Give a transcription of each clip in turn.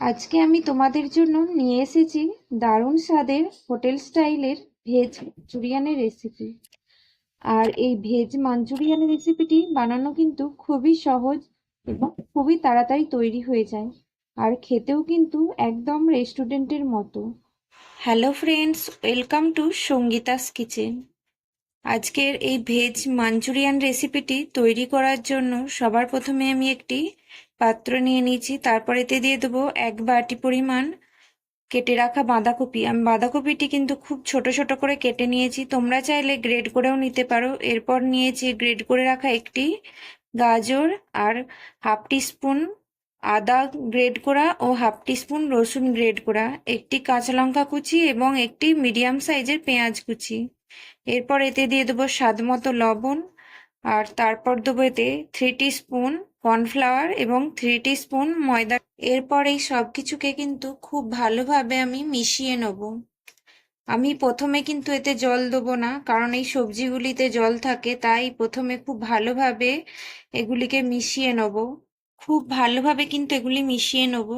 আজকে আমি তোমাদের জন্য নিয়ে এসেছি দারুণ স্বাদের হোটেল স্টাইলের ভেজ মাঞ্চুরিয়ানের রেসিপি আর এই ভেজ মাঞ্চুরিয়ানের রেসিপিটি বানানো কিন্তু খুবই সহজ এবং খুবই তাড়াতাড়ি তৈরি হয়ে যায়। আর খেতেও কিন্তু একদম রেস্টুরেন্টের মতো। Hello friends welcome to Sangeeta's kitchen আজকের এই ভেজ মাঞ্চুরিয়ান রেসিপিটি তৈরি করার জন্য সবার প্রথমে আমি একটি পাত্র নিয়ে নিয়েছি, তারপর এতে দিয়ে দেবো এক বাটি পরিমাণ কেটে রাখা বাঁধাকপি। আমি বাঁধাকপিটি কিন্তু খুব ছোট ছোট করে কেটে নিয়েছি, তোমরা চাইলে গ্রেড করেও নিতে পারো। এরপর নিয়েছি গ্রেড করে রাখা একটি গাজর আর হাফ টিস্পুন আদা গ্রেড করা ও হাফ টিস্পুন রসুন গ্রেড করা, একটি কাঁচা লঙ্কা কুচি এবং একটি মিডিয়াম সাইজের পেঁয়াজ কুচি। এরপর এতে দিয়ে দেবো স্বাদ মতো লবণ আর তারপর দেবো এতে থ্রি স্পুন কর্নফ্লাওয়ার এবং থ্রি স্পুন ময়দা। এরপর এই সব কিছুকে কিন্তু খুব ভালোভাবে আমি মিশিয়ে নেব। আমি প্রথমে কিন্তু এতে জল দেবো না, কারণ এই সবজিগুলিতে জল থাকে, তাই প্রথমে খুব ভালোভাবে এগুলিকে মিশিয়ে নেব। খুব ভালোভাবে কিন্তু এগুলি মিশিয়ে নেব।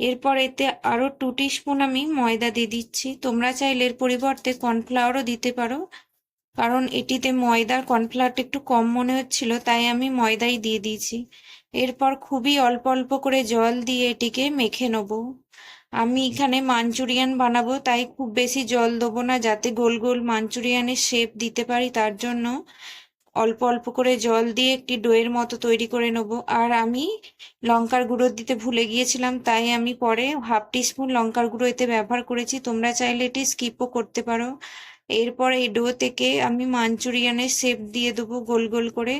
এরপর এতে আরও টু স্পুন আমি ময়দা দিয়ে দিচ্ছি। তোমরা চাইলে এর পরিবর্তে কর্নফ্লাওয়ারও দিতে পারো। কারণ এটিতে ময়দার কর্নফ্লাওয়ারটা একটু কম মনে হচ্ছিল, তাই আমি ময়দাই দিয়ে দিয়েছি। এরপর খুবই অল্প অল্প করে জল দিয়ে এটিকে মেখে নেব। আমি এখানে মাঞ্চুরিয়ান বানাবো, তাই খুব বেশি জল দেবো না, যাতে গোল গোল মাঞ্চুরিয়ানের শেপ দিতে পারি, তার জন্য অল্প অল্প করে জল দিয়ে একটি ডোয়ের মতো তৈরি করে নেব। আর আমি লঙ্কার গুঁড়ো দিতে ভুলে গিয়েছিলাম, তাই আমি পরে হাফ টিস্পুন লঙ্কার গুঁড়ো এতে ব্যবহার করেছি। তোমরা চাইলে এটি স্কিপও করতে পারো। এরপর এই ডো থেকে আমি মাঞ্চুরিয়ানের শেপ দিয়ে দেবো গোল গোল করে।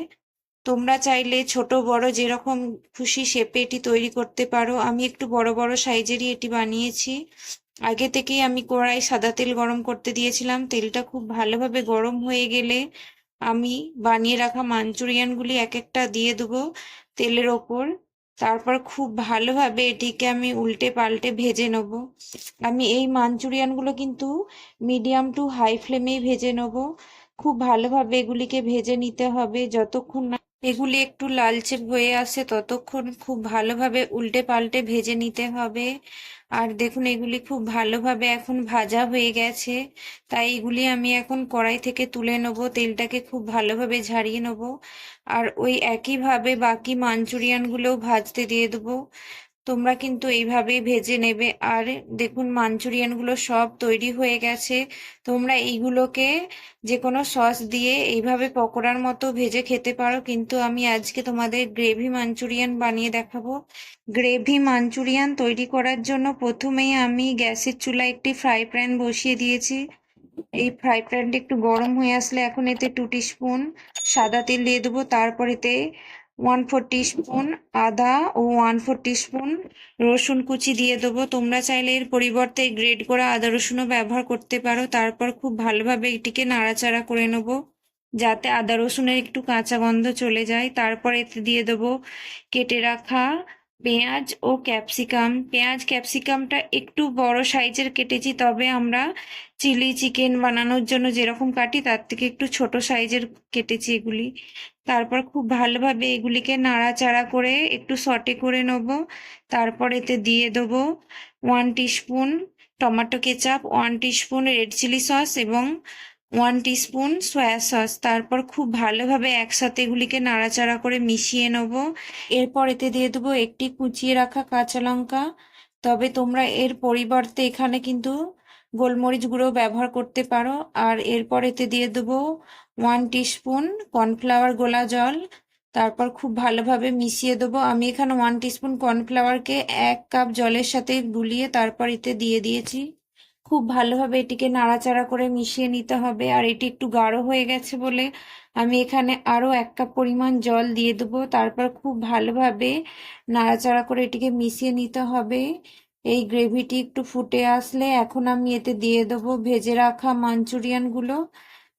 তোমরা চাইলে ছোট, বড় যেরকম খুশি শেপে এটি তৈরি করতে পারো। আমি একটু বড় বড় সাইজেরই এটি বানিয়েছি। আগে থেকেই আমি কড়াই সাদা তেল গরম করতে দিয়েছিলাম। তেলটা খুব ভালোভাবে গরম হয়ে গেলে আমি বানিয়ে রাখা মাঞ্চুরিয়ানগুলি এক একটা দিয়ে দেবো তেলের ওপর। তারপর খুব ভালোভাবে এটিকে আমি উল্টে পাল্টে ভেজে নেব। আমি এই মাঞ্চুরিয়ানগুলো কিন্তু মিডিয়াম টু হাই ফ্লেমেই ভেজে নেব। খুব ভালোভাবে এগুলিকে ভেজে নিতে হবে যতক্ষণ না এগুলি একটু লালচে হয়ে আসে ততক্ষণ খুব ভালোভাবে উল্টে পাল্টে ভেজে নিতে হবে। আর দেখুন, এগুলি খুব ভালোভাবে এখন ভাজা হয়ে গেছে। তাই এগুলি আমি এখন কড়াই থেকে তুলে নেব, তেলটাকে খুব ভালোভাবে ঝাড়িয়ে নেব। আর ওই একইভাবে বাকি মাঞ্চুরিয়ানগুলোও ভাজতে দিয়ে দেবো। তোমরা কিন্তু এইভাবেই ভেজে নেবে। আর দেখুন, মাঞ্চুরিয়ানগুলো সব তৈরি হয়ে গেছে। তোমরা এইগুলোকে যে কোনো সস দিয়ে এইভাবে পকোড়ার মতো ভেজে খেতে পারো। কিন্তু আমি আজকে তোমাদের গ্রেভি মাঞ্চুরিয়ান বানিয়ে দেখাবো। গ্রেভি মাঞ্চুরিয়ান তৈরি করার জন্য প্রথমেই আমি গ্যাসের চুলায় একটি ফ্রাই প্যান বসিয়ে দিয়েছি। এই ফ্রাই প্যানটা একটু গরম হয়ে আসলে এখন এতে টু স্পুন সাদা তেল দিয়ে দেবো। তারপর এতে ওয়ান ফোর স্পুন আদা ও ওয়ান ফোর স্পুন রসুন কুচি দিয়ে দেবো। তোমরা চাইলে এর পরিবর্তে গ্রেড করা আদা রসুনও ব্যবহার করতে পারো। তারপর খুব ভালোভাবে এটিকে নাড়াচাড়া করে নেব, যাতে আদা রসুনের একটু কাঁচা গন্ধ চলে যায়। তারপর এতে দিয়ে দেবো কেটে রাখা পেঁয়াজ ও ক্যাপসিকাম। পেঁয়াজ, ক্যাপসিকামটা একটু বড় সাইজের কেটেছি, তবে আমরা চিলি চিকেন বানানোর জন্য যেরকম কাটি, তার থেকে একটু ছোট সাইজের কেটেছি এগুলি। তারপর খুব ভালোভাবে এগুলিকে নাড়াচাড়া করে একটু সটে করে নেব। তারপর এতে দিয়ে দেবো one teaspoon tomato ketchup, one teaspoon red chilli sauce এবং ওয়ান টিস্পুন সয়া সস তারপর খুব ভালোভাবে একসাথে এগুলিকে নাড়াচাড়া করে মিশিয়ে নেব। এরপর এতে দিয়ে দেবো একটি কুচিয়ে রাখা কাঁচা লঙ্কা। তবে তোমরা এর পরিবর্তে এখানে কিন্তু গোলমরিচ গুঁড়ো ব্যবহার করতে পারো। আর এরপর এতে দিয়ে দেবো ওয়ান টিস্পুন কর্নফ্লাওয়ার গোলা জল। তারপর খুব ভালোভাবে মিশিয়ে দেবো। আমি এখানে ওয়ান টিস্পুন কর্নফ্লাওয়ারকে এক কাপ জলের সাথে গুলিয়ে তারপর এতে দিয়ে দিয়েছি। খুব ভালোভাবে এটিকে নাড়াচাড়া করে মিশিয়ে নিতে হবে। আর এটি একটু গাঢ় হয়ে গেছে বলে আমি এখানে আরও এক কাপ পরিমাণ জল দিয়ে দেবো। তারপর খুব ভালোভাবে নাড়াচাড়া করে এটিকে মিশিয়ে নিতে হবে। এই গ্রেভিটি একটু ফুটে আসলে এখন আমি এতে দিয়ে দেবো ভেজে রাখা মাঞ্চুরিয়ানগুলো।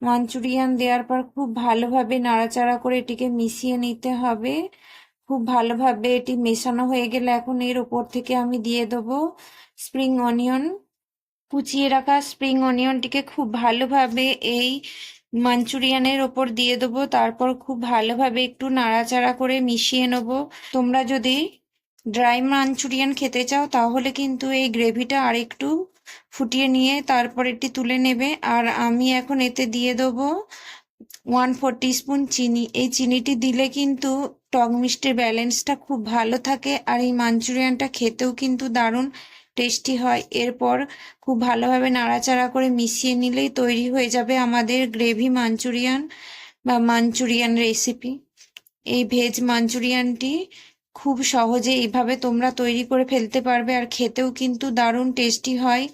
মাঞ্চুরিয়ান দেওয়ার পর খুব ভালোভাবে নাড়াচাড়া করে এটিকে মিশিয়ে নিতে হবে। খুব ভালোভাবে এটি মেশানো হয়ে গেলে এখন এর ওপর থেকে আমি দিয়ে দেবো স্প্রিং অনিয়ন। কুচিয়ে রাখা স্প্রিং অনিয়নটিকে খুব ভালোভাবে এই মাঞ্চুরিয়ানের ওপর দিয়ে দেবো। তারপর খুব ভালোভাবে একটু নাড়াচাড়া করে মিশিয়ে নেব। তোমরা যদি ড্রাই মাঞ্চুরিয়ান খেতে চাও, তাহলে কিন্তু এই গ্রেভিটা আরেকটু ফুটিয়ে নিয়ে তারপর এটি তুলে নেবে। আর আমি এখন এতে দিয়ে দেবো ওয়ান ফোর স্পুন চিনি। এই চিনিটি দিলে কিন্তু টক মিষ্টির ব্যালেন্সটা খুব ভালো থাকে। আর এই মাঞ্চুরিয়ানটা খেতেও কিন্তু দারুণ টেস্টি হয়, এরপর খুব ভালোভাবে নাড়াচাড়া করে মিশিয়ে নিলেই তৈরি হয়ে যাবে আমাদের গ্রেভি মাঞ্চুরিয়ান বা মাঞ্চুরিয়ান রেসিপি এই ভেজ মাঞ্চুরিয়ানটি খুব সহজে এইভাবে তোমরা তৈরি করে ফেলতে পারবে আর খেতেও কিন্তু দারুণ টেস্টি হয়।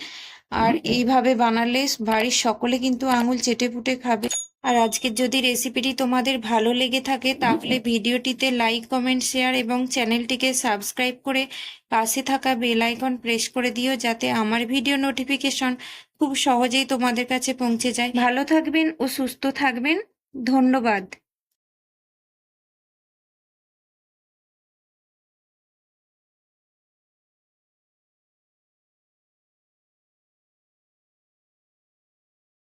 আর এইভাবে বানালে বাড়ির সকলে কিন্তু আঙুল চেটে পুটে খাবে। আর আজকের যদি রেসিপিটি তোমাদের ভালো লেগে থাকে তাহলে ভিডিওটিতে লাইক কমেন্ট শেয়ার এবং চ্যানেলটিকে সাবস্ক্রাইব করে পাশে থাকা বেল আইকন প্রেস করে দিও যাতে আমার ভিডিও নোটিফিকেশন খুব সহজেই তোমাদের কাছে পৌঁছে যায়। ভালো থাকবেন ও সুস্থ থাকবেন। ধন্যবাদ।